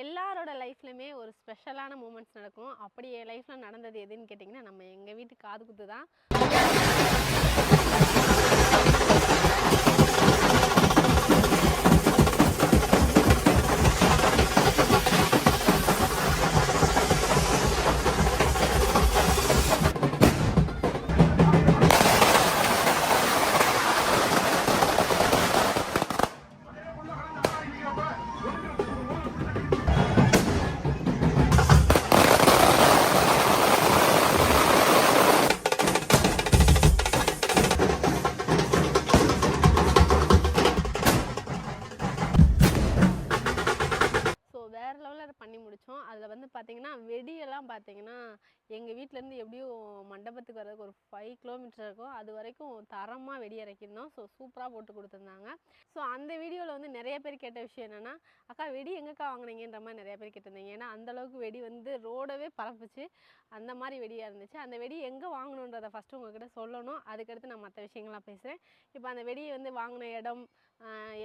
எல்லாரோட லைஃப்லையுமே ஒரு ஸ்பெஷலான மூமெண்ட்ஸ் நடக்கும். அப்படி என் லைஃப்பில் நடந்தது எதுன்னு கேட்டிங்கன்னா நம்ம எங்கள் வீட்டு காது குத்து தான் எல்லாம் பார்த்தீங்கன்னா எங்கள் வீட்டிலேருந்து எப்படியும் மண்டபத்துக்கு வர்றதுக்கு ஒரு ஃபைவ் கிலோமீட்டர் இருக்கும். அது வரைக்கும் தரமாக வெடி இறக்கியிருந்தோம். ஸோ சூப்பராக போட்டு கொடுத்துருந்தாங்க. ஸோ அந்த வீடியோவில் வந்து நிறைய பேர் கேட்ட விஷயம் என்னென்னா அக்கா வெடி எங்கக்கா வாங்குனீங்கன்ற மாதிரி நிறைய பேர் கேட்டிருந்தீங்க. ஏன்னா அந்தளவுக்கு வெடி வந்து ரோடவே பரப்புச்சு. அந்த மாதிரி வெடியாக இருந்துச்சு. அந்த வெடி எங்கே வாங்கணுன்றதை ஃபஸ்ட்டு உங்ககிட்ட சொல்லணும். அதுக்கடுத்து நான் மற்ற விஷயங்கள்லாம் பேசுகிறேன் இப்போ அந்த வெடியை வந்து வாங்கின இடம்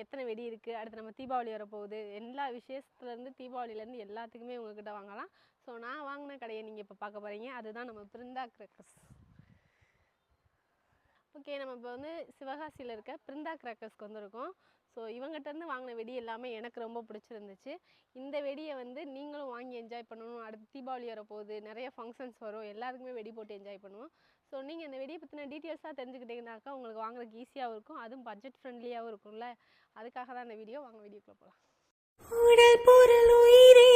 எத்தனை வெடி இருக்குது அடுத்து நம்ம தீபாவளி வரப்போகுது. எல்லா விசேஷத்துலேருந்து தீபாவளிலேருந்து எல்லாத்துக்குமே உங்ககிட்ட வாங்கலாம். ஸோ நான் வாங்கின கடையை நீங்கள் இப்போ பார்க்க போகிறீங்க அதுதான் நம்ம பிருந்தா கிரக்கஸ் ஓகே நம்ம இப்போ வந்து சிவகாசியில் இருக்க பிருந்தா கிராக்கர்ஸ்க்கு வந்திருக்கோம். ஸோ இவங்ககிட்டருந்து வாங்கின வெடி எல்லாமே எனக்கு ரொம்ப பிடிச்சிருந்துச்சு. இந்த வெடியை வந்து நீங்களும் வாங்கி என்ஜாய் பண்ணணும். அடுத்து தீபாவளி வரப்போகுது நிறைய ஃபங்க்ஷன்ஸ் வரும். எல்லாருக்குமே வெடி போட்டு என்ஜாய் பண்ணுவோம். ஸோ நீங்கள் இந்த வெடியை பற்றின டீட்டெயில்ஸாக தெரிஞ்சுக்கிட்டீங்கனாக்கா உங்களுக்கு வாங்குறதுக்கு ஈஸியாகவும் இருக்கும். அதுவும் பட்ஜெட் ஃப்ரெண்ட்லியாகவும் இருக்கும்ல. அதுக்காக தான் இந்த வீடியோ வாங்க வீடியோக்குள்ளே போகலாம் உடல் பொருள் உயிரே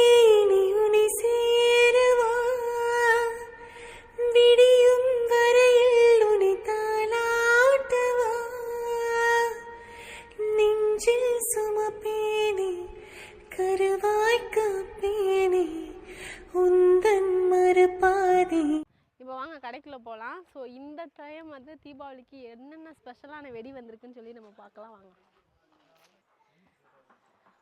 ஸோ இந்த டைம் வந்து தீபாவளிக்கு என்னென்ன ஸ்பெஷலான வெடி வந்திருக்குன்னு சொல்லி நம்ம பார்க்கலாம் வாங்க.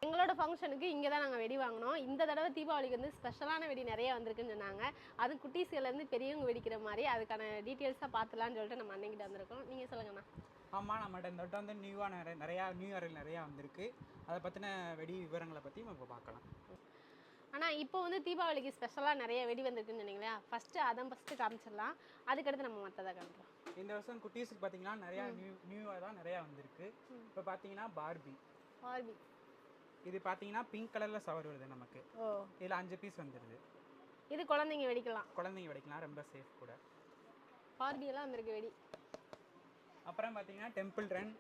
எங்களோட ஃபங்க்ஷனுக்கு இங்கே தான் நாங்கள் வெடி வாங்கினோம். இந்த தடவை தீபாவளிக்கு வந்து ஸ்பெஷலான வெடி நிறைய வந்திருக்குன்னு சொன்னாங்க. அது குட்டீஸ்லேருந்து பெரியவங்க வெடிக்கிற மாதிரி அதுக்கான டீட்டெயில்ஸாக பார்த்துலான்னு சொல்லிட்டு நம்ம அன்னைக்கிட்ட வந்திருக்கோம். நீங்கள் சொல்லுங்கண்ணா ஆமாம் நம்மகிட்ட இந்த வட்டம் வந்து நியூவாக நிறைய நிறையா நியூ இயரில் நிறையா வந்திருக்கு. அதை பற்றின வெடி விவரங்களை பற்றி நம்ம இப்போ பார்க்கலாம். ஆனால் இப்போ வந்து தீபாவளிக்கு ஸ்பெஷலாக நிறைய வெடி வந்திருக்குன்னு சொன்னீங்களா ஃபஸ்ட்டு அதை ஃபஸ்ட்டு காமிச்சிடலாம். அதுக்கடுத்து நம்ம மற்றதை காமிக்கலாம். இந்த வருஷம் குட்டீஸுக்கு பார்த்தீங்கன்னா நிறையா நியூ நியூவாக தான் நிறையா வந்திருக்கு. இப்போ பார்த்தீங்கன்னா பார்பி பார்பி இது பார்த்தீங்கன்னா பிங்க் கலரில் சவர் வருது நமக்கு. ஓ. இதில் அஞ்சு பீஸ் வந்துடுது இது குழந்தைங்க வெடிக்கலாம். குழந்தைங்க வெடிக்கலாம் ரொம்ப சேஃப் கூட. பார்பி எல்லாம் வந்திருக்கு வெடி. அப்புறம் பார்த்தீங்கன்னா temple run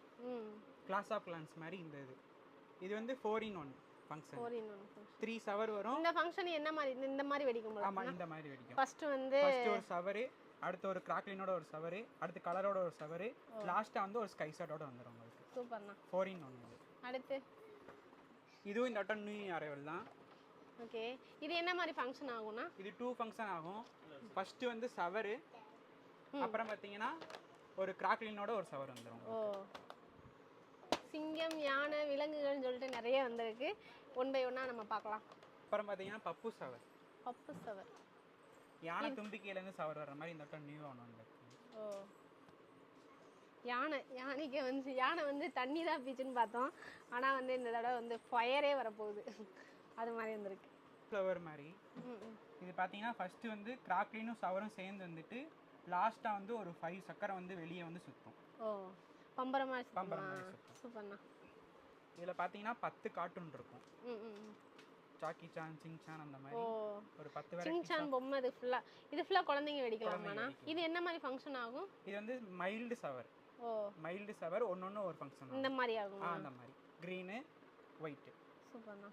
clash of clans மாதிரி இந்த இது. இது வந்து four in one function four in one three shower வரும் இந்த ஃபங்க்ஷன் என்ன மாதிரி இந்த- மாதிரி வெடிக்கும் போல இந்த மாதிரி வெடிக்கும். ஃபர்ஸ்ட் வந்து ஃபர்ஸ்ட் ஒரு சவரு அடுத்து ஒரு கிராக்லினோட ஒரு சவரு அடுத்து கலரோட ஒரு சவரு லாஸ்ட்டாக வந்து ஒரு ஸ்கை ஷாட்டோட வந்துடும் உங்களுக்கு. சூப்பர்ண்ணா ஃபோர் இன் ஒன் அடுத்து? இதுவும் இந்த வட்டம் நியூ அரைவல் தான். ஓகே இது என்ன மாதிரி ஃபங்க்ஷன் ஆகும்னா? இது டூ ஃபங்க்ஷன் ஆகும். ஃபர்ஸ்ட் வந்து சவரு அப்புறம் பார்த்தீங்கன்னா ஒரு கிராக்லினோட ஒரு சவர் வந்துடும் ஓ. சிங்கம் யானை விலங்குகள்னு சொல்லிட்டு நிறைய வந்திருக்கு. ஒன் பை ஒன்னாக நம்ம பார்க்கலாம். அப்புறம் பார்த்தீங்கன்னா பப்பு சவர் பப்பு சவர் யானை தும்பிக்கையிலேருந்து சவர் வர்ற மாதிரி இந்த வட்டம் நியூ வந்திருக்கு ஓ. யானை யானைக்கு வந்து யானை வந்து தண்ணி தான் பீச்சுன்னு பார்த்தோம். ஆனால் வந்து இந்த தடவை வந்து ஃபயரே வரப்போகுது. அது மாதிரி வந்திருக்கு. ஃப்ளவர் மாதிரி. இது பார்த்தீங்கன்னா ஃபர்ஸ்ட் வந்து கிராக்லினும் சவரும் சேர்ந்து வந்துட்டு லாஸ்ட்டாக வந்து ஒரு ஃபைவ் சக்கரை வந்து வெளியே வந்து சுற்றும் ஓ. பம்பரம் பம்பரம். சூப்பர்ண்ணா. இதில் பார்த்தீங்கன்னா பத்து கார்ட்டூன் இருக்கும். சாக்கி சான் சிங் சான் அந்த மாதிரி. ஒரு பத்து வெரைட்டி சிங்சான் பொம்மை இது ஃபுல்லாக இது ஃபுல்லாக குழந்தைங்க வெடிக்கலாமாண்ணா. இது என்ன மாதிரி ஃபங்க்ஷன் ஆகும்? இது வந்து மைல்டு சவர் ஓ. மைல்டு சவர் ஒன்று ஒரு ஃபங்க்ஷன் இந்த மாதிரி ஆகும்? அந்த மாதிரி. க்ரீனு ஒயிட்டு சூப்பர்ண்ணா.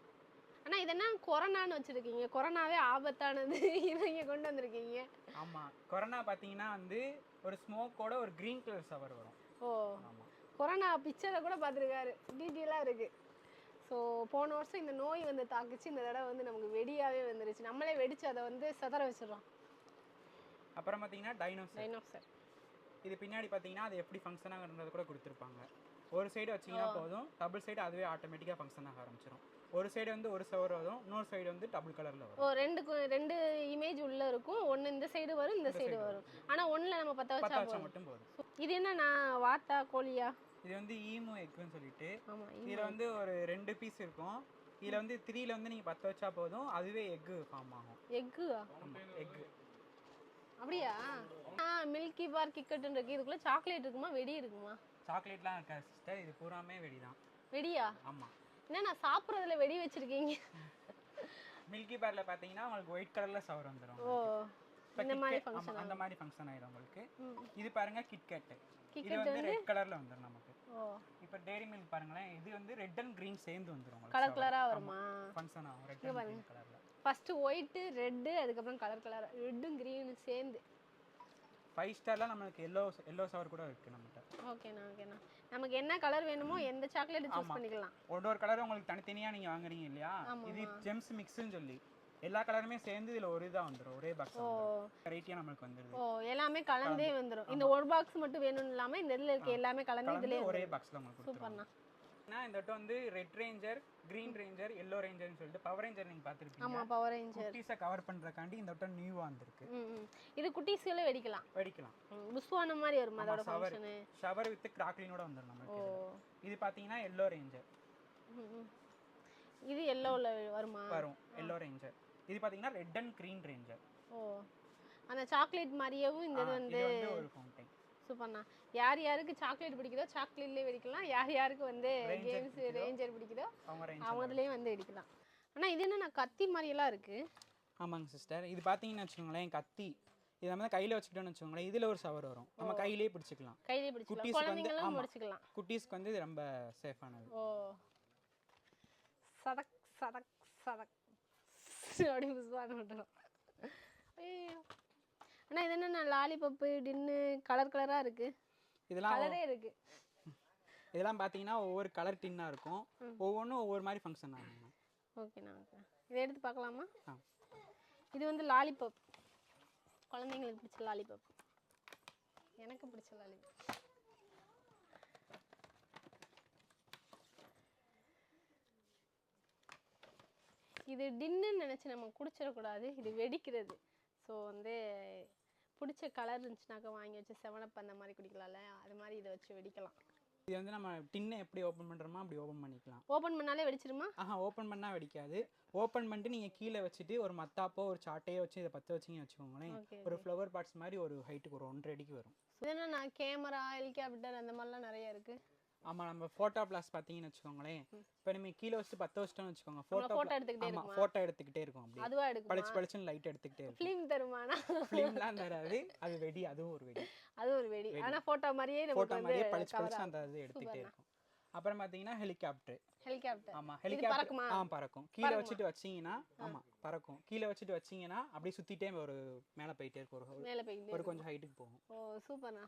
அண்ணா இது என்ன? கொரோனான்னு வச்சுருக்கீங்க. கொரோனாவே ஆபத்தானது. இதை இங்கே கொண்டு வந்திருக்கீங்க. ஆமாம் கொரோனா பார்த்தீங்கன்னா வந்து ஒரு ஸ்மோக்கோட ஒரு க்ரீன் கலர் சவர் வரும். ஓ. ஆமாம் கொரோனா பிக்சரை கூட பார்த்துருக்காரு. டீட்டெயிலாக இருக்குது ஸோ போன வருஷம் இந்த நோய் வந்து தாக்குச்சு. இந்த தடவை வந்து நமக்கு வெடியாகவே வந்துருச்சு. நம்மளே வெடிச்சு அதை வந்து செதற வச்சிடறோம். அப்புறம் பார்த்தீங்கன்னா டைனோசர் டைனோசர் இது பின்னாடி பார்த்தீங்கன்னா அது எப்படி ஃபங்க்ஷன் ஆகுன்றது கூட கொடுத்துருப்பாங்க. ஒரு சைடு வச்சீங்கன்னா போதும். டபுள் சைடு அதுவே ஆட்டோமேட்டிக்காக ஃபங்க்ஷன் ஆக ஆரம்பிச்சிடும் ஒரு சைடு வந்து ஒரு சவர் வரும். இன்னொரு சைடு வந்து டபுள் கலரில் வரும். ஓ ரெண்டு ரெண்டு இமேஜ் உள்ள இருக்கும். ஒன்று இந்த சைடு வரும் இந்த சைடு வரும். ஆனால் ஒன்றில் நம்ம பற்ற வச்சா மட்டும் போதும். இது என்னண்ணா வாத்தா கோழியா? இது வந்து ஈமு எக்குன்னு சொல்லிட்டு. இதில் வந்து ஒரு ரெண்டு பீஸ் இருக்கும். இதில் வந்து த்ரீல வந்து நீங்கள் பற்ற வச்சா போதும். அதுவே எக்கு ஃபார்ம் ஆகும். Egg egg. அப்படியா? ஆ மில்கி பார் கிக்கெட்டுன்னு இருக்கு. இதுக்குள்ள சாக்லேட் இருக்குமா? வெடி இருக்குமா? சாக்லேட்லாம் இருக்கா சிஸ்டர் இது பூராமே வெடி தான் வெடியா? ஆமாம் என்ன நான் சாப்பிட்றதுல வெடி வச்சிருக்கீங்க? மில்கி பாரில் பார்த்தீங்கன்னா உங்களுக்கு ஒயிட் கலரில் சவர் வந்துடும் ஓ இந்த மாதிரி ஃபங்க்ஷன் அந்த மாதிரி ஃபங்க்ஷன் ஆயிடும் உங்களுக்கு. இது பாருங்க கிட்கேட் இது வந்து ரெட் கலர்ல வந்துடும் நமக்கு. இப்போ டேரி மில்க் பாருங்களேன் இது வந்து ரெட் அண்ட் green சேர்ந்து வந்துடும் கலர் கலரா வருமா? ஃபங்க்ஷன் ஆகும் ரெட் அண்ட் கலர்ல ஃபர்ஸ்ட் ஒயிட்டு ரெட்டு அதுக்கப்புறம் கலர் கலர் ரெட்டும் க்ரீனும் சேர்ந்து. ஃபைவ் ஸ்டார்ல நம்மளுக்கு எல்லோ எல்லோ சவர் கூட இருக்கு நம்மகிட்ட. ஓகேண்ணா ஓகேண்ணா நமக்கு என்ன கலர் வேணுமோ எந்த சாக்லேட் சூஸ். பண்ணிக்கலாம். ஒரு ஒரு கலர் உங்களுக்கு தனித்தனியா நீங்க வாங்குறீங்க இல்லையா? இது. ஜெம்ஸ் மிக்ஸ்னு சொல்லி. எல்லா கலருமே சேர்ந்து இதுல ஒரு இதா வந்துடும் ஒரே பாக்ஸ் வெரைட்டியா நம்மளுக்கு வந்துருது. ஓ எல்லாமே கலந்தே வந்துரும். இந்த ஒரு பாக்ஸ் மட்டும் வேணும்னு இல்லாம இந்த இதுல இருக்க எல்லாமே கலந்து இதுலயே ஒரே பாக்ஸ்ல உங்களுக்கு சூப்பர்ண்ணா. இந்த வட்டம் வந்து red ranger green ranger yellow ரேஞ்சர்னு சொல்லிட்டு பவர் ரேஞ்சர் நீங்க ஆமா பார்த்துருப்பீங்க பவர் ரேஞ்சர் குட்டீஸை கவர் பண்றதுக்காண்டி இந்த வட்டம் நியூவா வந்திருக்கு. இது குட்டீஸ்களே வெடிக்கலாம். வெடிக்கலாம். ம், புஷ்வானம் மாதிரி வருமா ஆமா, அதோட. ஃபங்க்ஷனு ஷவர் வித் கிராக்லினோட வந்துடும் ஓ. நமக்கு இதுல. இது பாத்தீங்கன்னா எல்லோ ரேஞ்சர். இது எல்லோவில் வருமா? வரும். எல்லோ ரேஞ்சர் இது பாத்தீங்கன்னா ரெட் அண்ட் கிரீன் ரேஞ்சர் ஓ அந்த சாக்லேட் மாதிரியவும் இந்த இது வந்து ஒரு ஃபவுண்டைன் சூப்பர்ண்ணா யார் யாருக்கு சாக்லேட் பிடிக்குதோ சாக்லேட்லேயே வெடிக்கலாம். யார் யாருக்கு வந்து Ranger கேம்ஸ் ரேஞ்சர் பிடிக்குதோ அவங்கதுலேயும் வந்து வெடிக்கலாம். ஆனால் இது என்ன கத்தி மாதிரியெல்லாம் இருக்கு? ஆமாங்க சிஸ்டர் இது பாத்தீங்கன்னு வச்சுக்கோங்களேன் கத்தி. இது நம்ம கையில வச்சுக்கிட்டோம்னு வச்சுக்கோங்களேன் இதுல ஒரு சவர் வரும். நம்ம கையிலேயே பிடிச்சிக்கலாம். கையிலே பிடிச்சிக்கலாம். குட்டீஸ்க்கு. பிடிச்சிக்கலாம். குட்டீஸ்க்கு வந்து இது ரொம்ப சேஃபானது ஓ. சதக் சதக் சதக். அப்படி புஷ்வானம் விட்டுரும் ஐயோ அண்ணா இது என்ன லாலிபப்பு டின்னு கலர் கலராக இருக்கு? இதெல்லாம் கலரே இருக்கு. இதெல்லாம் பாத்தீங்கன்னா ஒவ்வொரு கலர் டின்னா இருக்கும். ஒவ்வொன்றும் ஒவ்வொரு மாதிரி ஃபங்க்ஷன் ஆகும் ஓகேண்ணா ஓகே இதை எடுத்து பார்க்கலாமா. இது வந்து லாலிபப். குழந்தைங்களுக்கு பிடிச்ச லாலிபப். எனக்கு பிடிச்ச லாலிபப். இது டின்னுன்னு நினச்சி நம்ம குடிச்சிடக்கூடாது. இது வெடிக்கிறது. ஸோ வந்து பிடிச்ச கலர் இருந்துச்சுனாக்கா வாங்கி வச்சு செவனப் அந்த மாதிரி குடிக்கலாம்ல. அது மாதிரி இதை வச்சு வெடிக்கலாம். இது வந்து நம்ம டின்னை எப்படி ஓப்பன் பண்றோமோ அப்படி ஓப்பன் பண்ணிக்கலாம். ஓப்பன் பண்ணாலே வெடிச்சிருமா? ஆஹா ஓப்பன் பண்ணா வெடிக்காது. ஓப்பன் பண்ணிட்டு நீங்க கீழே வச்சுட்டு ஒரு மத்தாப்போ ஒரு சாட்டையோ வச்சு இதை பற்ற வச்சிங்கன்னு வச்சுக்கோங்களேன் ஒரு ஃப்ளவர் பார்ட்ஸ் மாதிரி ஒரு ஹைட்டுக்கு ஒரு ஒன்றரை அடிக்கு வரும். இது என்ன கேமரா ஹெலிகாப்டர் அந்த மாதிரிலாம் நிறைய இருக்கு. ஆமா நம்ம ஃபோட்டோ பிளாஸ் பார்த்தீங்கன்னு வச்சுக்கோங்களேன். இப்போ நம்ம கீழே வச்சுட்டு பற்ற வச்சிட்டோம்னு வச்சுக்கோங்க. ஃபோட்டோ photo எடுத்துக்கிட்டே? ஃபோட்டோ எடுத்துக்கிட்டே இருக்கும் அப்படியே அதுவா எடுக்குமா? பளிச்சு பளிச்சுன்னு லைட் எடுத்துக்கிட்டே இருக்கும். ஃபிலிம் தருமானா ஃபிலிம்லாம் தராது. அது வெடி அதுவும் ஒரு வெடி. அது ஒரு வெடி. ஆனா போட்டோ மாதிரியே நமக்கு ஃபோட்டோ மாதிரியே பளிச்சு பளிச்சு. அந்த இது எடுத்துக்கிட்டே. இருக்கும். அப்புறம் பார்த்தீங்கன்னா ஹெலிகாப்டர் ஹெலிகாப்டர் ஆமா இது ஹெலிகாப்டர்? ஆ பறக்கும். கீழே வச்சுட்டு வச்சீங்கன்னா ஆமா பறக்கும். கீழே வச்சுட்டு வச்சீங்கன்னா அப்படியே சுத்திட்டே ஒரு மேலே போயிட்டே இருக்கும். ஒரு ஒரு கொஞ்சம் ஹைட்டுக்கு போகும். ஓ சூப்பர்ண்ணா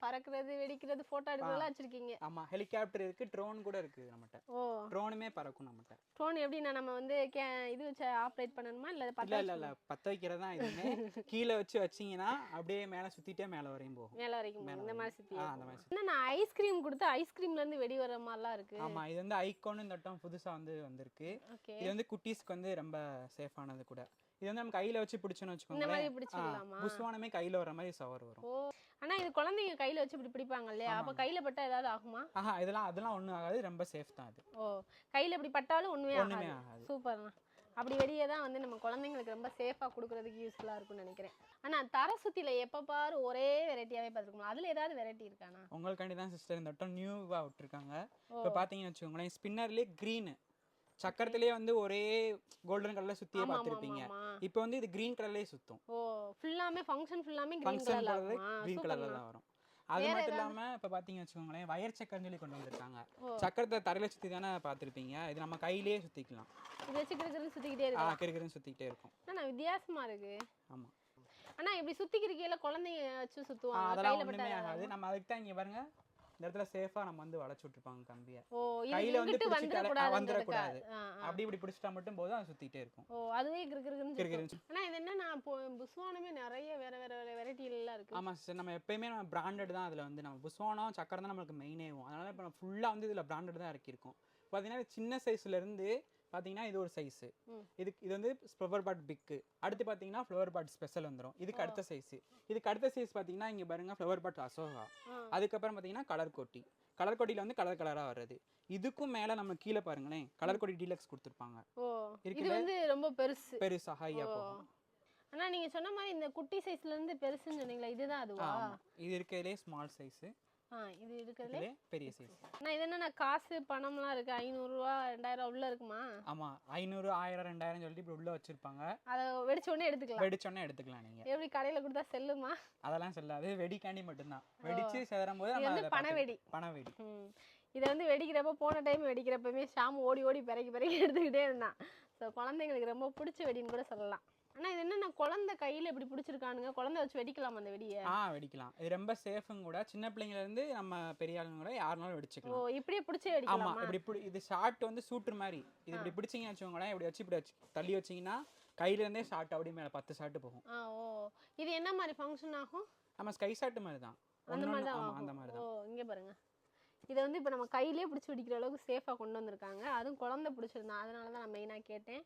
பறக்குறது வெடிக்கிறது போட்டோ எடுக்கிறதெல்லாம் வச்சிருக்கீங்க. ஆமா ஹெலிகாப்டர் இருக்கு ட்ரோன் கூட இருக்கு நம்மகிட்ட. ஓ. ட்ரோனுமே பறக்கும் நம்மகிட்ட. ட்ரோன் எப்படிண்ணா நம்ம வந்து கே இது வச்சு ஆப்ரேட் பண்ணணுமா? இல்ல இல்ல பத்த இல்ல இல்ல பத்த வைக்கிறது தான் இதுவுமே கீழே வச்சு வச்சீங்கன்னா அப்படியே மேலே சுத்திட்டே மேலே வரையும் போகும். மேல வரைக்கும். இந்த மாதிரி சுத்தி அந்த மாதிரி சுத்தி- என்ன ஐஸ்கிரீம் கொடுத்து ஐஸ்கிரீம்ல இருந்து வெடி வர மாதிரிலாம் இருக்கு. ஆமா இது வந்து ஐகோன் இந்த வட்டம் புதுசா வந்து வந்திருக்கு. இது வந்து குட்டீஸ்க்கு வந்து ரொம்ப சேஃபானது கூட. இது வந்து நம்ம கையில வச்சு பிடிச்சோன்னு பிடிச்சிக்கலாமா? புஸ்வானமே கையில வர மாதிரி சவர் வரும். ஆனா இது குழந்தைங்க கையில வச்சு இப்படி பிடிப்பாங்க இல்லையா? அப்ப கையில பட்டா ஏதாவது ஆகுமா? ஆஹா இதெல்லாம் அதெல்லாம் ஒண்ணும் ஆகாது. ரொம்ப சேஃப் தான் அது. ஓ கையில இப்படி பட்டாலும் ஒண்ணுமே ஆகாது. சூப்பர்ண்ணா அப்படி வெளியே தான் வந்து நம்ம குழந்தைங்களுக்கு ரொம்ப சேஃபாக கொடுக்கறதுக்கு யூஸ்ஃபுல்லாக இருக்கும்னு நினைக்கிறேன். ஆனால் தர சுத்தில எப்போ பாரு ஒரே வெரைட்டியாகவே பார்த்துருக்கோம். அதில் ஏதாவது வெரைட்டி இருக்காண்ணா உங்களுக்காண்டி தான் சிஸ்டர் இந்த வட்டம் நியூவாக விட்டுருக்காங்க. இப்போ பார்த்தீங்கன்னு வச்சுக்கோங்களேன் ஸ்பின்னர்லேயே க்ரீனு சக்கரத்திலேயே வந்து ஒரே கோல்டன் கலர்ல சுத்தியே பார்த்துருப்பீங்க. ஆமா. இப்போ வந்து இது கிரீன் கலர்லேயே சுத்தும். ஓ ஃபுல்லாமே ஃபங்க்ஷன் ஃபுல்லாமே கிரீன் கலர்ல கிரீன் கலர்ல தான் வரும். அது மட்டும் இல்லாம இப்போ பார்த்தீங்கன்னு வச்சுக்கோங்களேன் வயர் சக்கரன்னு சொல்லி கொண்டு வந்திருக்காங்க. சக்கரத்தை தரையில சுத்தி தானே பார்த்துருப்பீங்க? இது நம்ம கையிலேயே சுத்திக்கலாம். இது வச்சு கிருக்கிருந்து சுத்திக்கிட்டே ஆ இருக்கு கிறுகிறுன்னு சுத்திக்கிட்டே இருக்கும். ஆனா வித்தியாசமா இருக்கு. ஆமா. ஆனா இப்படி சுத்திக்கிருக்கையில குழந்தைங்க வச்சு ஆ, சுத்துவாங்க அதெல்லாம் ஒண்ணுமே ஆகாது. நம்ம அதுக்கு தான் இங்க பாருங்க. இந்த இடத்துல சேஃபா நம்ம வந்து வளைச்சு விட்டுருப்பாங்க கம்பியை. கையில வந்து பிடிச்சிட்டாலே- வந்துடக்கூடாது. அப்படி இப்படி பிடிச்சிட்டா மட்டும் போதும் அது சுத்திட்டே இருக்கும். ஓ அதுவே சுத்தும். ஆனா இது என்ன நான் புஸ்வானமே நிறைய வேற வேற வேற வெரைட்டி எல்லாம் இருக்கு. ஆமா சார் நம்ம எப்பயுமே நம்ம பிராண்டட் தான் அதுல வந்து நம்ம புஸ்வானம் சக்கரம் தான் நம்மளுக்கு மெயினேவும் அதனால இப்போ ஃபுல்லா வந்து இதுல பிராண்டட் தான் இறக்கியிருக்கோம். பார்த்தீங்கன்னா சின்ன சைஸ்ல இருந்து பார்த்தீங்கன்னா இது ஒரு சைஸு. இதுக்கு இது வந்து ஃப்ளவர் பாட் பிக்கு அடுத்து பார்த்தீங்கன்னா ஃப்ளவர் பாட் ஸ்பெஷல் வந்துடும் இதுக்கு. அடுத்த சைஸு இதுக்கு அடுத்த சைஸ் பார்த்தீங்கன்னா இங்கே பாருங்க ஃப்ளவர் பாட் அசோகா. அதுக்கப்புறம் பார்த்தீங்கன்னா கலர் கோட்டி. கலர் கோட்டியில் வந்து கலர் கலராக வர்றது. இதுக்கும் மேலே நம்ம கீழே பாருங்களேன் கலர் கோட்டி டீலக்ஸ் கொடுத்துருப்பாங்க. இது? வந்து ரொம்ப பெருசு. பெருசா ஹையாக. போகும். ஆனா நீங்க சொன்ன மாதிரி இந்த குட்டி சைஸ்ல இருந்து பெருசுன்னு சொன்னீங்களா இதுதான் அதுவா. இது இருக்கிறதுலே ஸ்மால் சைஸு ஆ இது இருக்கிறதுல பெரிய சைஸ் நான் இது என்னன்னா காசு பணம்லாம் இருக்கு? ஐநூறுரூவா ரெண்டாயிரம் உள்ள இருக்குமா? ஆமாம் ஐநூறு ஆயிரம் ரெண்டாயிரம் சொல்லிட்டு இப்படி உள்ளே வச்சுருப்பாங்க. அதை வெடிச்ச உடனே எடுத்துக்கலாம். வெடிச்சோன்னே எடுத்துக்கலாம் நீங்கள் எப்படி கடையில கொடுத்தா செல்லுமா? அதெல்லாம் சொல்லாது. வெடிக்காண்டி மட்டும்தான். வெடிச்சு செதறும் போது வந்து. பனவெடி ம். இதை வந்து வெடிக்கிறப்ப போன டைம் வெடிக்கிறப்பமே ஷாம் ஓடி ஓடி பிறக்கி பிறக்கி எடுத்துக்கிட்டே இருந்தான். ஸோ குழந்தைங்களுக்கு ரொம்ப பிடிச்ச வெடின்னு கூட சொல்லலாம். ஆனா இது என்னன்னா குழந்தை கையில இப்படி பிடிச்சிருக்கானுங்க. குழந்தை வச்சு வெடிக்கலாம் அந்த வெடியை. ஆ வெடிக்கலாம். இது ரொம்ப சேஃபும் கூட. சின்ன பிள்ளைங்கள்ல இருந்து நம்ம பெரிய ஆளுங்க கூட யாருனாலும் ஓ வெடிச்சுக்கலாம் இப்படியே பிடிச்சே வெடிக்கலாமா? இப்படி பிடி இது ஷார்ட் வந்து சூட்டுற மாதிரி. இது இப்படி பிடிச்சிங்கன்னு வச்சுக்கோங்களேன் இப்படி வச்சு இப்படி வச்சு தள்ளி வச்சீங்கன்னா கையில இருந்தே ஷார்ட் அப்படி மேல பத்து ஷார்ட் போகும். ஆ ஓ. இது என்ன மாதிரி ஃபங்க்ஷன் ஆகும்? நம்ம ஸ்கை ஷார்ட் மாதிரி தான் அந்த மாதிரி தான். அந்த மாதிரி ஓ தான் இங்கே பாருங்க. இதை வந்து இப்போ நம்ம கையிலே பிடிச்சி வெடிக்கிற அளவுக்கு சேஃபாக கொண்டு வந்திருக்காங்க. அதுவும் குழந்தை பிடிச்சிருந்தான் அதனால தான் நான் மெயினாக கேட்டேன்.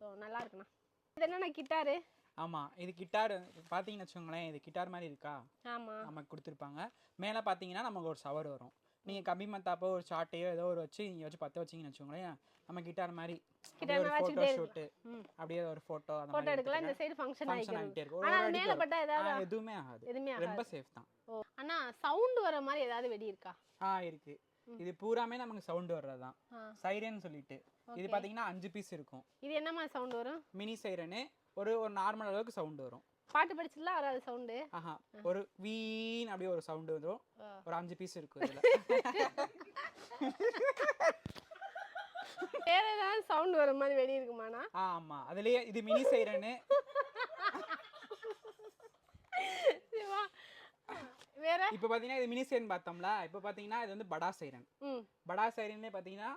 ஸோ நல்லா இருக்குண்ணா இது என்னண்ணா கிட்டாரு. ஆமா இது கிட்டார். பாத்தீங்கன்னு வச்சுக்கோங்களேன் இது கிட்டார் மாதிரி இருக்கா? ஆமாம் நமக்கு கொடுத்துருப்பாங்க. மேலே பார்த்தீங்கன்னா நமக்கு ஒரு ஷவர் வரும். நீங்கள் கம்பி மத்தாப்போ ஒரு ஷார்ட்டையோ ஏதோ ஒரு வச்சு நீங்கள் வச்சு பற்ற வச்சிங்கன்னு வச்சுக்கோங்களேன் நம்ம கிட்டார் மாதிரி ஒரு ஃபோட்டோ ஷூட்டு அப்படியே ஒரு ஃபோட்டோ அந்த ஃபோட்டோ எடுக்கலாம் இந்த சைடு ஃபங்க்ஷன் ஆகிட்டே இருக்கும். ஆனால் மேலே. பட்டா ஏதாவது எதுவுமே ஆகாது. ரொம்ப சேஃப் தான். அண்ணா சவுண்ட் வர மாதிரி ஏதாவது வெடி இருக்கா? ஆ இருக்கு. இது பூராமே நமக்கு சவுண்ட் வர்றது தான் சைரன் சொல்லிட்டு. இது Okay. பார்த்தீங்கன்னா அஞ்சு பீஸ் இருக்கும். இது என்ன மாதிரி சவுண்ட் வரும்? மினி சைரனு ஒரு ஒரு நார்மல் அளவுக்கு சவுண்ட் வரும். பாட்டு படிச்சுலாம் வராது சவுண்டு ஆஹா. ஒரு வீன் அப்படியே ஒரு சவுண்ட் ஆ. ஒரு அஞ்சு பீஸ் இருக்கும் இதில். வேற ஏதாவது சவுண்ட் வர மாதிரி வெடி இருக்குமாண்ணா? ஆ ஆமா. அதுலயே இது மினி சைரனு வேற? இப்போ பார்த்தீங்கன்னா இது மினி சைரன் பார்த்தோம்ல இப்போ பார்த்தீங்கன்னா இது வந்து படா சைரன். படா சைரன்லேயே பார்த்தீங்கன்னா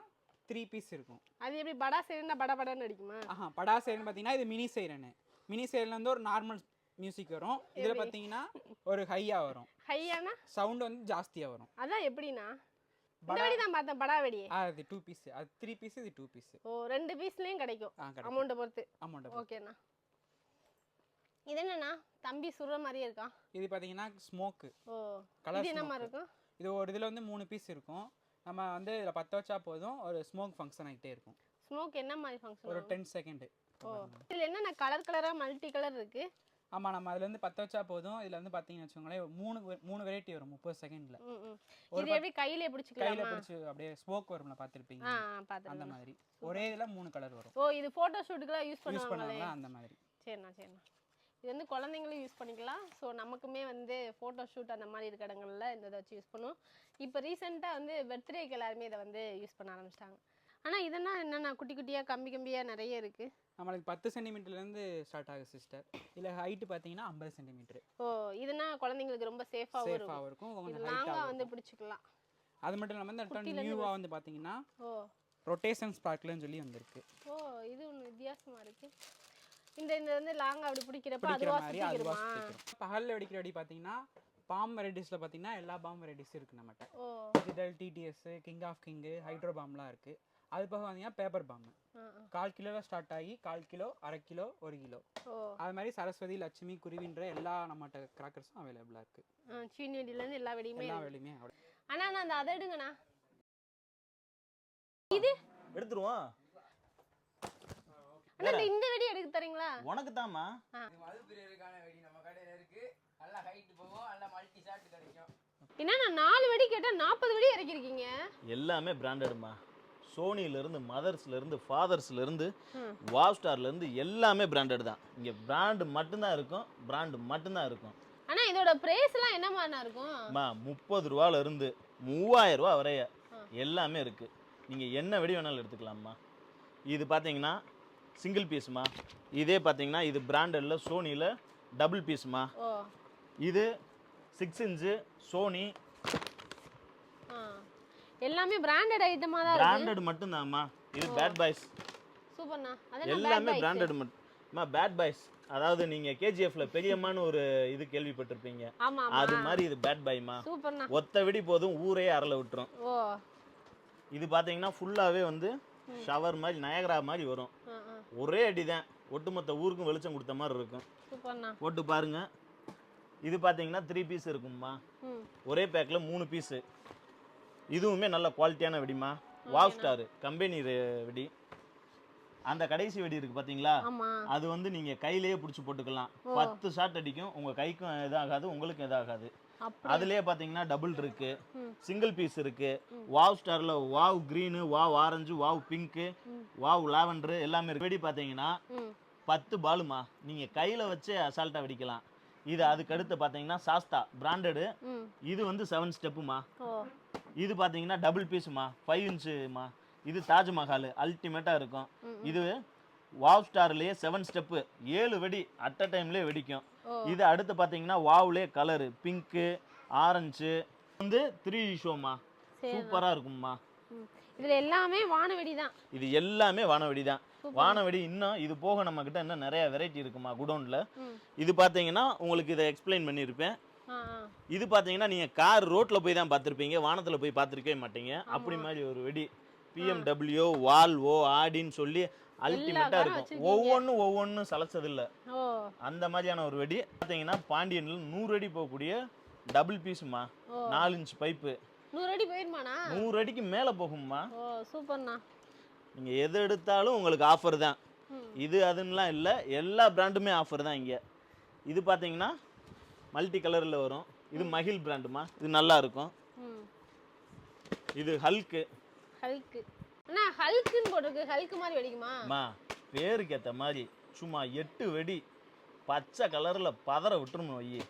த்ரீ பீஸ் இருக்கும். அது எப்படி படா சரினா பட படன்னு அடிக்குமா ஆஹா படா சைரன் பார்த்தீங்கன்னா இது மினி சைரனு மினி சைரன்ல வந்து ஒரு நார்மல் மியூசிக் வரும். இதில் எப்படி? பார்த்தீங்கன்னா ஒரு ஹையாக வரும். ஹையானா சவுண்ட் வந்து ஜாஸ்தியாக வரும். அதான் எப்படிண்ணா இந்த படா வெடி தான் பார்த்தேன் படா வெடி ஆ, அது டூ பீஸ் அது த்ரீ பீஸ் இது டூ பீஸ் ஓ ரெண்டு பீஸ்லயும் கிடைக்கும் அமௌண்ட்டை பொறுத்து. அமௌண்ட் ஓகேண்ணா இது என்னண்ணா? தம்பி சுடுற மாதிரியே இருக்கான் இது பார்த்தீங்கன்னா ஸ்மோக்கு ஓ இது என்ன. மாதிரி இருக்கும்? இது ஒரு இதில் வந்து மூணு பீஸ் இருக்கும். நம்ம வந்து இதில் பற்ற வச்சா போதும். ஒரு ஸ்மோக் ஃபங்க்ஷன் ஆகிட்டே இருக்கும். ஸ்மோக் என்ன மாதிரி ஒரு ஃபங்க்ஷன் டென் செகண்டு ஓ இதுல என்னண்ணா கலர் கலரா மல்டி கலர் இருக்கு? ஆமாம் நம்ம அதுல இருந்து பற்ற வச்சா போதும். இதில் வந்து பார்த்தீங்கன்னு வச்சுக்கோங்களேன் ஒரு மூணு மூணு வெரைட்டி வரும் முப்பது செகண்டில் ஒரு எப்படி கையிலே கையில் பிடிச்சிக்கலாமா பிடிச்சி அப்படியே ஸ்மோக் வரும்ல பார்த்துருப்பீங்க? ஆ அந்த மாதிரி. ஒரே இதில் மூணு கலர் வரும். ஓ இது ஃபோட்டோ ஷூட்டுக்கெல்லாம் யூஸ் பண்ணுவாங்களா? அந்த மாதிரி. சரிண்ணா சரிண்ணா. இது வந்து குழந்தைங்களும் யூஸ் பண்ணிக்கலாம். ஸோ நமக்குமே வந்து ஃபோட்டோ ஷூட் அந்த மாதிரி இருக்க இடங்கள்ல இந்த இதை வச்சு யூஸ் பண்ணுவோம். இப்போ ரீசெண்டாக வந்து பர்த்டேக்கு எல்லாருமே இதை வந்து யூஸ் பண்ண ஆரம்பிச்சிட்டாங்க. ஆனால் இதெல்லாம் என்னென்ன குட்டி குட்டியாக கம்பி கம்பியாக நிறைய இருக்குது நம்மளுக்கு பத்து சென்டிமீட்டர்லேருந்து ஸ்டார்ட் ஆகுது சிஸ்டர் இதில் ஹைட்டு பார்த்தீங்கன்னா ஐம்பது சென்டிமீட்டர் ஓ இதுனா குழந்தைங்களுக்கு ரொம்ப சேஃபாகவும் இருக்கும். சேஃபாகவும் இருக்கும். லாங்காக வந்து பிடிச்சிக்கலாம். அது மட்டும் இல்லாமல் இந்த நியூவாக வந்து பார்த்தீங்கன்னா ஓ. ரொட்டேஷன் ஸ்பார்க்லன்னு சொல்லி வந்திருக்கு. ஓ இது ஒன்று வித்தியாசமாக இருக்குது இந்த இந்த வந்து லாங்காக அப்படி பிடிக்கிறப்ப பிடிக்கிற அதுவா மாதிரி பகலில் வெடிக்கிற வெடி பார்த்தீங்கன்னா பாம் வெரைட்டிஸில் பார்த்தீங்கன்னா எல்லா பாம் வெரைட்டிஸும் இருக்குது நம்மகிட்ட. ஓ. Digital DTS king of king hydro பாம்லாம் இருக்குது அது போக பார்த்தீங்கன்னா பேப்பர் பாம் ஆ ஆ. கால் கிலோவில் ஸ்டார்ட் ஆகி கால் கிலோ அரை கிலோ ஒரு கிலோ. ஓ. அது மாதிரி சரஸ்வதி லட்சுமி குருவின்ற எல்லா நம்மகிட்ட கிராக்கர்ஸும் அவைலபிளாக இருக்குது ஆ சீனி வெடியிலேருந்து எல்லா வெடியுமே எல்லா இருக்கு. வேலையுமே அவ்வளோ அண்ணா நான் அந்த அதை எடுங்கண்ணா. எடுத்துருவோம். அண்ணா இந்த- இந்த வெடி எடுக்க தரீங்களா? உனக்கு தாம்மா மதுப்பிரியருக்கான வெடி நம்ம கடையில இருக்கு. நல்லா ஹைட் போகும் நல்லா மல்டி ஷாட் கிடைக்கும். என்ன நான் நாலு வெடி கேட்டா நாற்பது வெடி இறக்கிருக்கீங்க எல்லாமே பிராண்டடுமா சோனியிலேருந்து மதர்ஸ்லேருந்து ஃபாதர்ஸ்லேருந்து ம். வாவ் ஸ்டார்லேருந்து எல்லாமே பிராண்டட் தான். இங்கே பிராண்டு மட்டும்தான் இருக்கும் பிராண்டு மட்டும்தான் இருக்கும். ஆனா இதோட பிரைஸ் எல்லாம் என்ன மாதிரி இருக்கும்? அம்மா முப்பது ரூபாலேருந்து மூவாயிரம் ரூபா வரைய. எல்லாமே இருக்குது நீங்கள் என்ன வெடி வேணாலும் எடுத்துக்கலாம்மா. இது பார்த்தீங்கன்னா சிங்கிள் பீஸ்மா இதே பார்த்தீங்கன்னா இது பிராண்டடில் சோனியில் டபுள் பீஸ்மா இது சிக்ஸ் இன்ச்சு சோனி. எல்லாமே பிராண்டட் ஐட்டமா தான் பிராண்டட் மட்டும்தாம்மா. இது பேட் பாய்ஸ் சூப்பர்ண்ணா. எல்லாமே பிராண்டட் மட்டும்மா பேட் பாய்ஸ் அதாவது நீங்க கேஜிஎஃப்ல பெரியம்மான்னு ஒரு இது கேள்விப்பட்டிருப்பீங்க. அது மாதிரி இது பேட் பாய்மா சூப்பர்ண்ணா. ஒத்த வெடி போதும் ஊரே அரல விட்டுரும். இது பாத்தீங்கன்னா ஃபுல்லாவே வந்து ஷவர் மாதிரி நயகரா மாதிரி வரும். ஒரே அடி தான் ஒட்டுமொத்த ஊருக்கும் வெளிச்சம் கொடுத்த மாதிரி இருக்கும். போட்டு பாருங்க. இது பார்த்தீங்கன்னா த்ரீ பீஸ் இருக்கும்மா. ஒரே பேக்கில் மூணு பீஸு இதுவுமே நல்ல குவாலிட்டியான வெடிமா ஸ்டார் கம்பெனி வெடி. அந்த கடைசி வெடி இருக்கு பாத்தீங்களா? அது வந்து நீங்க கையிலேயே பிடிச்சி போட்டுக்கலாம். பத்து ஷாட் அடிக்கும். உங்க கைக்கும் இதாகாது உங்களுக்கும் இதாகாது. அதுலயே பாத்தீங்கன்னா டபுள் இருக்கு. சிங்கிள் பீஸ் இருக்கு. வாவ் ஸ்டார்ல wow green wow orange wow pink wow lavender எல்லாமே இருக்கு. வெடி பாத்தீங்கன்னா பத்து பாலுமா? நீங்க கையில வச்சு அசால்ட்டா வெடிக்கலாம். இது அதுக்கு அடுத்து பாத்தீங்கன்னா சாஸ்தா பிராண்டடு இது வந்து செவன் ஸ்டெப்புமா இது பாத்தீங்கன்னா டபுள் பீஸுமா ஃபைவ் இன்ச்சுமா இது தாஜ்மஹால் அல்டிமேட்டாக இருக்கும். இது வாவ் ஸ்டார்லேயே செவன் ஸ்டெப்பு ஏழு வெடி அட் அ டைம்லேயே வெடிக்கும். இது அடுத்து பார்த்தீங்கன்னா வாவ்லேயே கலரு பிங்க்கு ஆரஞ்சு வந்து த்ரீ ஷோமா சரி சூப்பராக இருக்கும்மா. இதில் எல்லாமே வானவெடி தான் இது எல்லாமே வானவெடி தான் வானவெடி இன்னும் இது போக நம்ம கிட்ட இன்னும் நிறைய வெரைட்டி இருக்குமா குடோனில். இது பார்த்தீங்கன்னா உங்களுக்கு இதை எக்ஸ்பிளைன் பண்ணியிருப்பேன் இது பார்த்தீங்கன்னா நீங்கள் கார் ரோட்டில் போய் தான் பார்த்துருப்பீங்க. வானத்தில் போய் பார்த்துருக்கவே மாட்டீங்க. அப்படி மாதிரி ஒரு வெடி. பிஎம்டபிள்யூ வால்வோ ஆடின்னு சொல்லி அல்டிமேட்டாக காரும் இருக்கும். ஒவ்வொன்றும் ஒவ்வொன்றும் சலைச்சதில்ல. ஓ. அந்த மாதிரியான ஒரு வெடி. பார்த்தீங்கன்னா பாண்டியன்ல நூறு அடி போகக்கூடிய டபுள் பீஸுமா நாலு இன்ச் பைப்பு நூறு அடி போயிருமாண்ணா? நூறு அடிக்கு மேலே போகும்மா. ஓ சூப்பர்ண்ணா. நீங்கள் எது எடுத்தாலும் உங்களுக்கு ஆஃபர் தான். இது அதுன்னெலாம் இல்லை. எல்லா பிராண்டுமே ஆஃபர் தான் இங்கே. இது பார்த்தீங்கன்னா மல்டி கலரில் வரும். இது மகிழ் பிராண்டுமா இது நல்லா இருக்கும். இது ஹல்க்கு ஹல்க்கு ஹல்க்குன்னு போட்டிருக்கு. ஹல்க்கு மாதிரி வெடிக்குமா? அம்மா பேருக்கு ஏற்ற மாதிரி சும்மா எட்டு வெடி பச்சை கலரில் பதற விட்டுருணும் வை.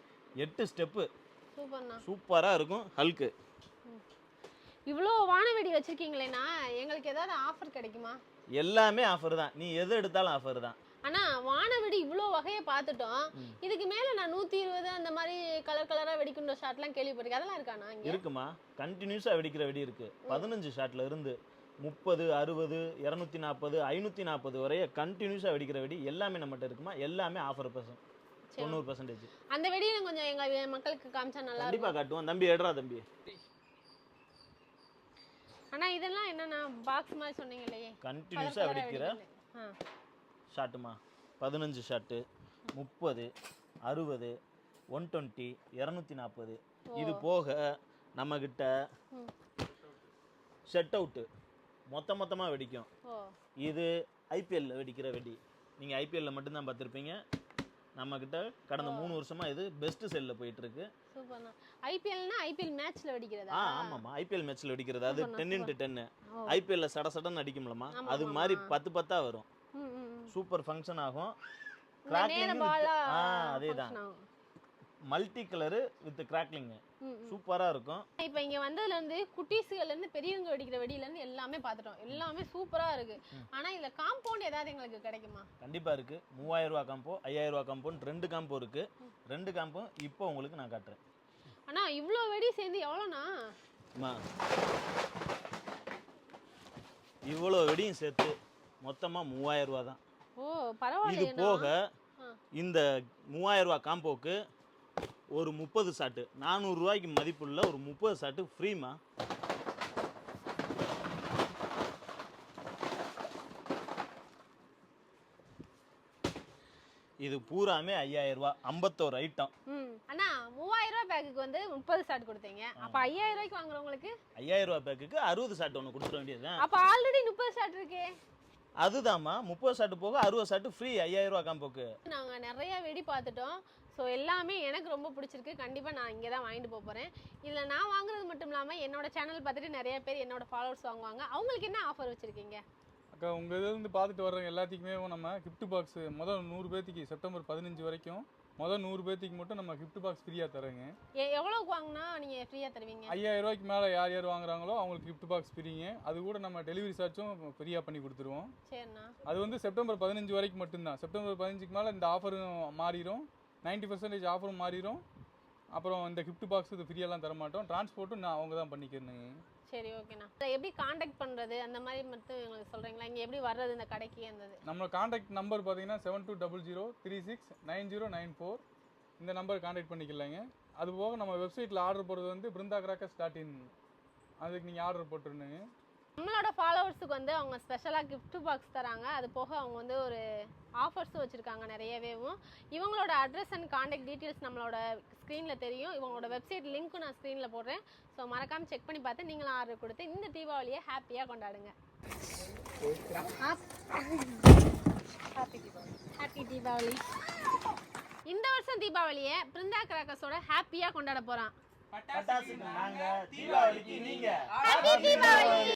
எட்டு ஸ்டெப்பு சூப்பர்ண்ணா. சூப்பராக இருக்கும் ஹல்க்கு இவ்வளோ வானவெடி வச்சிருக்கீங்களேண்ணா எங்களுக்கு ஏதாவது ஆஃபர் கிடைக்குமா? எல்லாமே ஆஃபர் தான். நீ எது எடுத்தாலும் ஆஃபர் தான். அண்ணா வானவெடி இவ்வளோ வகையை பார்த்துட்டோம். இதுக்கு மேலே நான் நூற்றி இருபது அந்த மாதிரி கலர் கலராக வெடிக்கின்ற ஷாட்லாம் கேள்விப்பட்டிருக்கேன். அதெல்லாம் இருக்காண்ணா இங்கே? இருக்குமா? கண்டினியூஸாக வெடிக்கிற வெடி இருக்கு. பதினஞ்சு ஷாட்ல இருந்து முப்பது அறுபது இரநூத்தி நாற்பது ஐநூற்றி நாற்பது வரைய கண்டினியூஸாக வெடிக்கிற வெடி எல்லாமே நம்மகிட்ட இருக்குமா? எல்லாமே ஆஃபர் பர்சன்ட். தொண்ணூறு பர்சன்டேஜ் அந்த வெடியை கொஞ்சம் எங்கள் மக்களுக்கு காமிச்சா நல்லா கண்டிப்பாக காட்டுவோம். தம்பி எடுறா தம்பி. அண்ணா இதெல்லாம் என்னண்ணா? பாக்ஸ் மாதிரி சொன்னீங்களே. கலர் கண்டினியூஸாக வெடிக்கிற ஷாட்டுமா பதினஞ்சு ஷாட்டு முப்பது அறுபது ஒன் டுவெண்ட்டி இரநூத்தி நாற்பது இது போக நம்மக்கிட்ட. செட் அவுட்டு மொத்த மொத்தமாக வெடிக்கும். இது ஐபிஎல்ல வெடிக்கிற வெடி. நீங்கள் ஐபிஎல்ல மட்டும்தான் பார்த்துருப்பீங்க. நம்மக்கிட்ட கடந்த மூணு வருஷமாக இது பெஸ்ட் செல்லில் போயிட்டுருக்கு. சூப்பர்ண்ணா ஐபிஎல்னா ஐபிஎல் மேட்ச்ல வெடிக்கிறதா? ஆ ஆமாம்மா. ஐபிஎல் மேட்ச்சில் வெடிக்கிறது. அது சூப்பர்ண்ணா, டென் இன்ட்டு டென்னு ஓ. ஐபிஎல்ல சட சடன்னு அடிக்கும்லம்மா. ஆமா, அது மாதிரி. பத்து பத்தா வரும். சூப்பர் ஃபங்க்ஷன் ஆகும். with- ஆ அதேதான். Multi colour with crackling. சூப்பராக இருக்கும். இப்போ இங்க வந்ததுல இருந்து குட்டீஸ்கள்ல இருந்து பெரியவங்க வெடிக்கிற வெடியில இருந்து எல்லாமே பார்த்துட்டோம் எல்லாமே சூப்பரா இருக்கு. ஆனா இதுல காம்பவுண்ட் ஏதாவது எங்களுக்கு கிடைக்குமா? கண்டிப்பாக இருக்குது மூவாயிரம் ரூபா காம்போ ஐயாயிரம் ரூபா காம்போன்னு ரெண்டு காம்போ இருக்குது ரெண்டு காம்போ இப்போ உங்களுக்கு நான் காட்டுறேன். ஆனா இவ்ளோ வெடி சேர்ந்து எவ்வளோண்ணா? இவ்வளோ வெடியும் சேர்த்து மொத்தமாக மூவாயிரம் ரூபா தான். ஓ இது பரவாயில்லையே போக. இந்த மூவாயிரம் ரூபா காம்போக்கு ஒரு முப்பது சாட்டு. நானூறுரூவாய்க்கு மதிப்புள்ள ஒரு முப்பது சாட்டு ஃப்ரீமா இது பூராமே ஐயாயிரம் ரூபா ஐம்பத்தோரு ஐட்டம் அண்ணா மூவாயிரம் ரூபாய் பேக்குக்கு வந்து முப்பது ஷாட் கொடுத்தீங்க. அப்ப ஐயாயிரம் ரூபாய்க்கு வாங்குறவங்களுக்கு? ஐயாயிரம் ரூபா பேக்குக்கு அறுபது சாட்டு ஒன்று கொடுத்துட வேண்டியதுதான் அப்ப ஆல்ரெடி முப்பது ஷாட் இருக்கே. அதுதாம்மா. முப்பது சாட்டு போக அறுபது சாட்டு ஃப்ரீ ஐயாயிரம் ரூபா காம்போக்கு நாங்க நிறைய வெடி பார்த்துட்டோம். ஸோ எல்லாமே எனக்கு ரொம்ப பிடிச்சிருக்கு. கண்டிப்பாக நான் இங்கே தான் வாங்கிட்டு போக போகிறேன் இதில் நான் வாங்குறது மட்டும் இல்லாமல் என்னோட சேனல் பார்த்துட்டு நிறைய பேர் என்னோட ஃபாலோவர்ஸ் வாங்குவாங்க. அவங்களுக்கு என்ன ஆஃபர் வச்சுருக்கீங்க? அக்கா உங்கள் இதிலிருந்து பார்த்துட்டு வர்றவங்க எல்லாத்துக்குமே நம்ம gift பாக்ஸ் முதல் நூறு பேர்த்துக்கு செப்டம்பர் பதினஞ்சு வரைக்கும் முதல் நூறு பேர்த்துக்கு மட்டும் நம்ம gift பாக்ஸ் ஃப்ரீயாக தரேங்க. எவ்வளோக்கு வாங்கினா நீங்கள் ஃப்ரீயாக தருவீங்க? ஐயாயிரம் ரூபாய்க்கு மேலே யார் யார் வாங்குறாங்களோ அவங்களுக்கு gift பாக்ஸ் ஃப்ரீங்க அது கூட நம்ம டெலிவரி சார்ஜும் ஃப்ரீயாக பண்ணி கொடுத்துருவோம். சரிண்ணா. அது வந்து செப்டம்பர் பதினஞ்சு வரைக்கும் மட்டும்தான். செப்டம்பர் பதினஞ்சுக்கு மேலே இந்த ஆஃபரும் மாறிடும். 90% பர்சன்டேஜ் ஆஃபரும் மாறிடும் அப்புறம் இந்த gift பாக்ஸ் இது ஃப்ரீயெல்லாம் தர மாட்டோம் டிரான்ஸ்போர்ட்டும் நான் அவங்க தான் பண்ணிக்கிறேனுங்க சரி ஓகேண்ணா எப்படி காண்டாக்ட் பண்ணுறது அந்த மாதிரி மட்டும் எங்களுக்கு சொல்கிறீங்களா இங்கே எப்படி வர்றது இந்த கடைக்கு? அந்த நம்ம காண்டாக்ட் நம்பர் பார்த்தீங்கன்னா seven two double zero three six nine zero nine four இந்த நம்பர் காண்டாக்ட் பண்ணிக்கலாங்க. அது போக நம்ம வெப்சைட்டில் ஆர்டர் போடுறது வந்து பிருந்தா கிராக்கர்ஸ் டாட் இன் அதுக்கு நீங்கள் ஆர்டர் போட்டுருந்துங்க நம்மளோட ஃபாலோவர்ஸுக்கு வந்து அவங்க ஸ்பெஷலாக gift பாக்ஸ் தராங்க. அது போக அவங்க வந்து ஒரு ஆஃபர்ஸும் வச்சுருக்காங்க நிறையவேவும் இவங்களோட அட்ரஸ் அண்ட் காண்டாக்ட் டீட்டெயில்ஸ் நம்மளோட ஸ்க்ரீனில் தெரியும். இவங்களோட வெப்சைட் லிங்க்கும் நான் ஸ்க்ரீனில் போடுறேன். ஸோ மறக்காமல் செக் பண்ணி பார்த்து நீங்களும் ஆர்டர் கொடுத்து இந்த தீபாவளியை ஹாப்பியாக கொண்டாடுங்க. ஹாப்பி தீபாவளி இந்த வருஷம் தீபாவளியை பிருந்தா கிராக்கர்ஸோட ஹாப்பியாக கொண்டாட போகிறான் தீபாவளிக்கு நீங்க. ஹாப்பி தீபாவளி